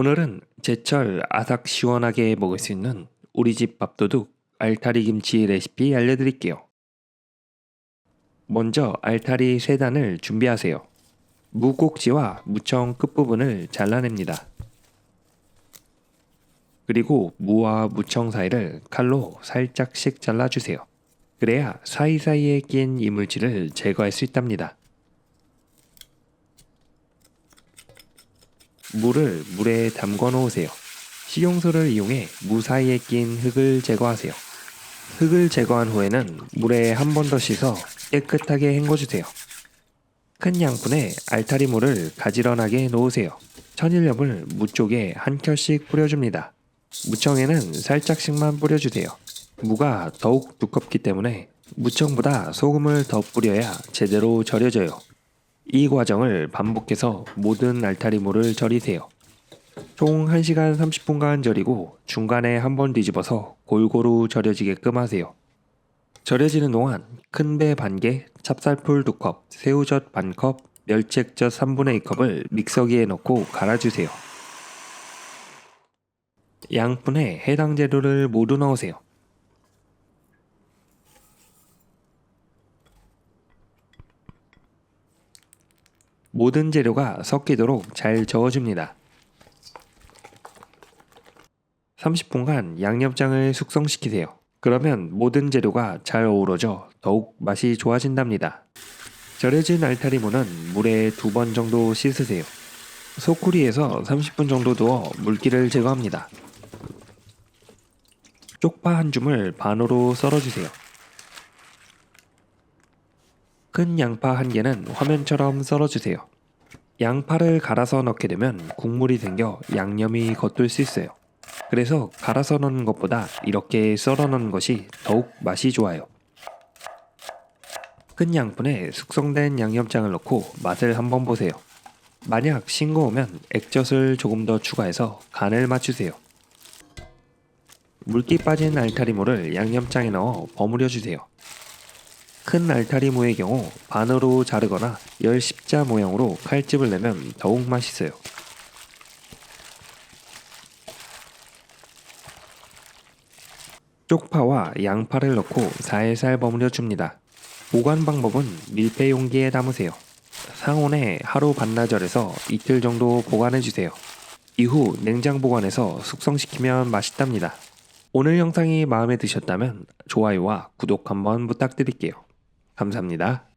오늘은 제철 아삭 시원하게 먹을 수 있는 우리 집 밥도둑 알타리 김치 레시피 알려드릴게요. 먼저 알타리 세 단을 준비하세요. 무꼭지와 무청 끝부분을 잘라냅니다. 그리고 무와 무청 사이를 칼로 살짝씩 잘라주세요. 그래야 사이사이에 낀 이물질을 제거할 수 있답니다. 물을 물에 담궈 놓으세요. 식용수를 이용해 무 사이에 낀 흙을 제거하세요. 흙을 제거한 후에는 물에 한 번 더 씻어 깨끗하게 헹궈주세요. 큰 양푼에 알타리 물을 가지런하게 놓으세요. 천일염을 무 쪽에 한 켤씩 뿌려줍니다. 무청에는 살짝씩만 뿌려주세요. 무가 더욱 두껍기 때문에 무청보다 소금을 더 뿌려야 제대로 절여져요. 이 과정을 반복해서 모든 알타리물을 절이세요. 총 1시간 30분간 절이고 중간에 한 번 뒤집어서 골고루 절여지게끔 하세요. 절여지는 동안 큰 배 반개, 찹쌀풀 2컵, 새우젓 반컵, 멸치액젓 3분의 2컵을 믹서기에 넣고 갈아주세요. 양푼에 해당 재료를 모두 넣으세요. 모든 재료가 섞이도록 잘 저어줍니다. 30분간 양념장을 숙성시키세요. 그러면 모든 재료가 잘 어우러져 더욱 맛이 좋아진답니다. 절여진 알타리무는 물에 두 번 정도 씻으세요. 소쿠리에서 30분 정도 두어 물기를 제거합니다. 쪽파 한 줌을 반으로 썰어주세요. 큰 양파 한 개는 화면처럼 썰어주세요. 양파를 갈아서 넣게 되면 국물이 생겨 양념이 겉돌 수 있어요. 그래서 갈아서 넣는 것보다 이렇게 썰어 넣는 것이 더욱 맛이 좋아요. 큰 양푼에 숙성된 양념장을 넣고 맛을 한번 보세요. 만약 싱거우면 액젓을 조금 더 추가해서 간을 맞추세요. 물기 빠진 알타리무를 양념장에 넣어 버무려 주세요. 큰 알타리 무의 경우 반으로 자르거나 열 십자 모양으로 칼집을 내면 더욱 맛있어요. 쪽파와 양파를 넣고 살살 버무려 줍니다. 보관 방법은 밀폐 용기에 담으세요. 상온에 하루 반나절에서 이틀 정도 보관해 주세요. 이후 냉장 보관해서 숙성시키면 맛있답니다. 오늘 영상이 마음에 드셨다면 좋아요와 구독 한번 부탁드릴게요. 감사합니다.